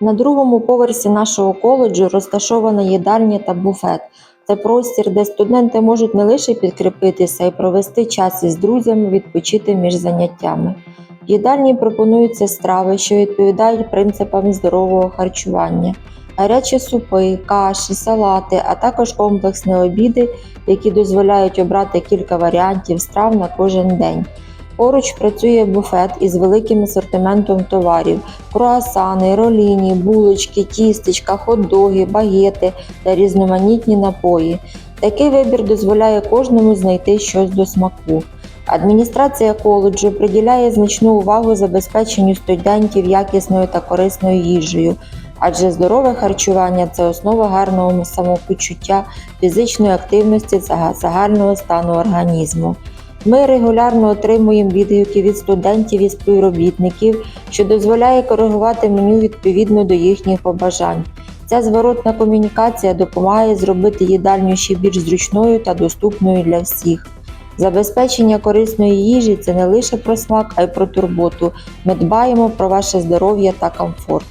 На другому поверсі нашого коледжу розташована їдальня та буфет. Це простір, де студенти можуть не лише підкріпитися і провести час із друзями, відпочити між заняттями. В їдальні пропонуються страви, що відповідають принципам здорового харчування, гарячі супи, каші, салати, а також комплексні обіди, які дозволяють обрати кілька варіантів страв на кожен день. Поруч працює буфет із великим асортиментом товарів: круасани, роліні, булочки, тістечка, хот-доги, багети та різноманітні напої. Такий вибір дозволяє кожному знайти щось до смаку. Адміністрація коледжу приділяє значну увагу забезпеченню студентів якісною та корисною їжею, адже здорове харчування це основа гарного самопочуття, фізичної активності та загального стану організму. Ми регулярно отримуємо відгуки від студентів і співробітників, що дозволяє коригувати меню відповідно до їхніх побажань. Ця зворотна комунікація допомагає зробити їдальню ще більш зручною та доступною для всіх. Забезпечення корисної їжі це не лише про смак, а й про турботу. Ми дбаємо про ваше здоров'я та комфорт.